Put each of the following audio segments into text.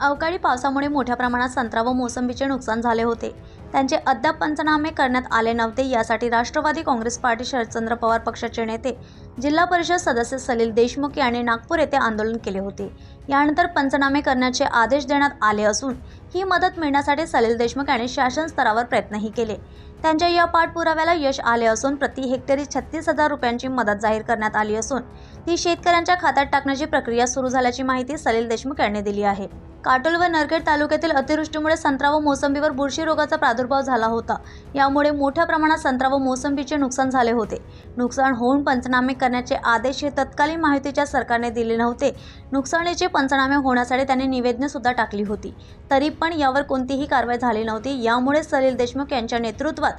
अवकाळी पावसामुळे मोठ्या प्रमाणात संत्रा व मोसंबीचे नुकसान झाले होते. त्यांचे अद्याप पंचनामे करण्यात आले नव्हते. यासाठी राष्ट्रवादी काँग्रेस पार्टी शरदचंद्र पवार पक्षाचे नेते जिल्हा परिषद सदस्य सलील देशमुख यांनी नागपूर येथे आंदोलन केले होते. यानंतर पंचनामे करण्याचे आदेश देण्यात आले असून ही मदत मिळण्यासाठी सलील देशमुख यांनी शासन स्तरावर प्रयत्नही केले. त्यांच्या या पाठपुराव्याला यश आले असून प्रति हेक्टरी छत्तीस हजार रुपयांची मदत जाहीर करण्यात आली असून ती शेतकऱ्यांच्या खात्यात टाकण्याची प्रक्रिया सुरू झाल्याची माहिती सलील देशमुख यांनी दिली आहे. काटोल व नरखेड तालुक्यातील अतिवृष्टीमुळे संत्रा व मोसंबीवर बुरशी रोगाचा प्रादुर्भाव झाला होता. यामुळे मोठ्या प्रमाणात संत्रा व मोसंबीचे नुकसान झाले होते. नुकसान होऊन पंचनामे करण्याचे आदेश हे तत्कालीन माहितीच्या सरकारने दिले नव्हते. नुकसानीचे पंचनामे होण्यासाठी त्यांनी निवेदने सुद्धा टाकली होती. तरी पण यावर कोणतीही कारवाई झाली नव्हती. यामुळे सलील देशमुख यांच्या नेतृत्वात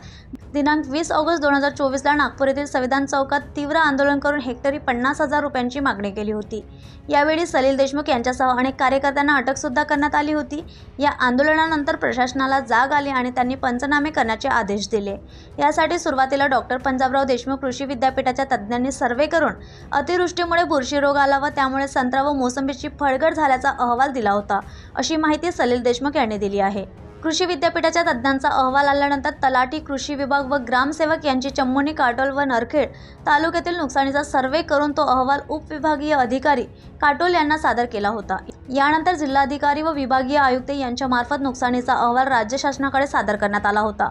दिनांक वीस ऑगस्ट दोन हजार चोवीसला नागपूर येथील संविधान चौकात तीव्र आंदोलन करून हेक्टरी पन्नास हजार रुपयांची मागणी केली होती. यावेळी सलील देशमुख यांच्यासह अनेक कार्यकर्त्यांना अटकसुद्धा करण्यात आली होती. या आंदोलनानंतर प्रशासनाला जाग आली आणि त्यांनी पंचनामे करण्याचे आदेश दिले. यासाठी सुरुवातीला डॉक्टर पंजाबराव देशमुख कृषी विद्यापीठाच्या तज्ज्ञांनी सर्वे करून अतिवृष्टीमुळे बुरशी रोग आला व त्यामुळे संत्रा व मोसंबीची फळगड झाल्याचा अहवाल दिला होता अशी माहिती सलील देशमुख यांनी दिली आहे. कृषी विद्यापीठाच्या तज्ज्ञांचा अहवाल आल्यानंतर तलाठी कृषी विभाग व ग्रामसेवक यांची चम्मोनी काटोल व नरखेड तालुक्यातील नुकसानीचा सर्वे करून तो अहवाल उपविभागीय अधिकारी काटोल यांना सादर केला होता. यानंतर जिल्हाधिकारी व विभागीय आयुक्त यांच्यामार्फत नुकसानीचा अहवाल राज्य शासनाकडे सादर करण्यात आला होता.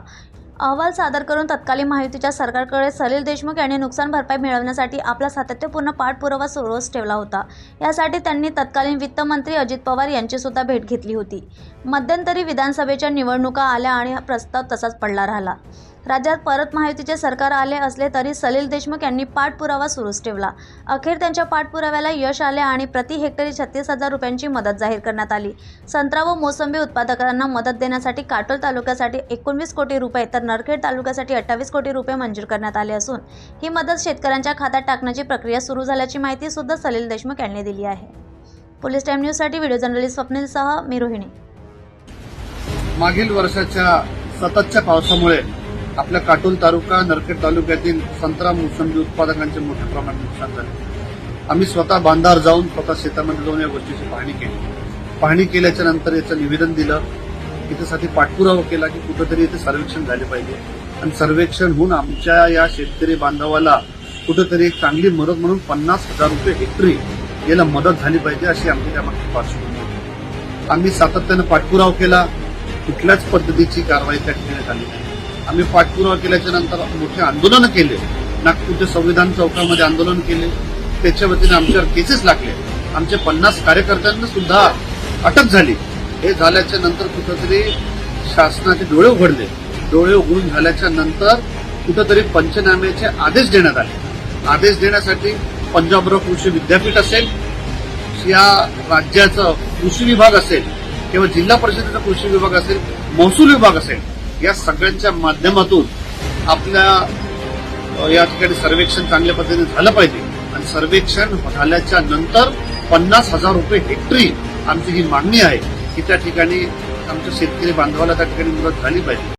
अहवाल सादर करून तत्कालीन माहितीच्या सरकारकडे सलील देशमुख यांनी नुकसान भरपाई मिळवण्यासाठी आपला सातत्यपूर्ण पाठपुरावा सुरूच ठेवला होता. यासाठी त्यांनी तत्कालीन वित्तमंत्री अजित पवार यांची सुद्धा भेट घेतली होती. मध्यंतरी विधानसभेच्या निवडणुका आल्या आणि हा प्रस्ताव तसाच पडला राहिला. राज्यात परत महायुतीचे सरकार आले असले तरी सलील देशमुख यांनी पाठपुरावा सुरूच ठेवला. अखेर त्यांच्या पाठपुराव्याला यश आले आणि प्रति हेक्टरी छत्तीस हजार रुपयांची मदत जाहीर करण्यात आली. संत्रा व मोसंबी उत्पादकांना मदत देण्यासाठी काटोल तालुक्यासाठी एकोणवीस कोटी रुपये तर नरखेड तालुक्यासाठी अठ्ठावीस कोटी रुपये मंजूर करण्यात आले असून ही मदत शेतकऱ्यांच्या खात्यात टाकण्याची प्रक्रिया सुरू झाल्याची माहिती सुद्धा सलील देशमुख यांनी दिली आहे. पोलीस टाईम न्यूजसाठी व्हिडिओ जर्नलिस्ट स्वप्नीलसह मी रोहिणी. मागील वर्षाच्या सततच्या पावसामुळे आपल्या काटोल तालुका नरखेड तालुक्यातील संत्रा मोसंबी उत्पादकांचे मोठ्या प्रमाणात नुकसान झाले. आम्ही स्वतः बांधार जाऊन स्वतः शेतामध्ये जाऊन या गोष्टीची पाहणी केली. पाहणी केल्याच्यानंतर याचं निवेदन दिलं. याच्यासाठी पाठपुरावा केला की कुठंतरी इथे सर्वेक्षण झाले पाहिजे. आणि सर्वेक्षण होऊन आमच्या या शेतकरी बांधवाला कुठंतरी एक चांगली मदत म्हणून पन्नास हजार रुपये हेक्टरी याला मदत झाली पाहिजे अशी आमची त्यामागची पार्श्वभूमी आम्ही सातत्यानं पाठपुरावा केला. कुठल्याच पद्धतीची कारवाई त्या ठिकाणी झाली नाही. आम्ही पाठपुरावा केल्याच्यानंतर मोठे आंदोलन केले. नागपूरच्या संविधान चौकामध्ये आंदोलन केले. त्याच्या वतीने आमच्यावर केसेस लागले. आमचे पन्नास कार्यकर्त्यांना सुद्धा अटक झाली. हे झाल्याच्यानंतर कुठंतरी शासनाचे डोळे उघडले. डोळे उघडून झाल्याच्यानंतर कुठंतरी पंचनाम्याचे आदेश देण्यात आले. आदेश देण्यासाठी पंजाबराव कृषी विद्यापीठ असेल या राज्याचं कृषी विभाग असेल किंवा जिल्हा परिषदेचा कृषी विभाग असेल महसूल विभाग असेल या सगळ्यांच्या माध्यमातून आपल्या या ठिकाणी सर्वेक्षण चांगल्या पद्धतीने झालं पाहिजे. आणि सर्वेक्षण झाल्याच्यानंतर पन्नास हजार रुपये हेक्टरी आमची ही मागणी आहे की त्या ठिकाणी आमच्या शेतकरी बांधवाला त्या ठिकाणी मदत झाली पाहिजे.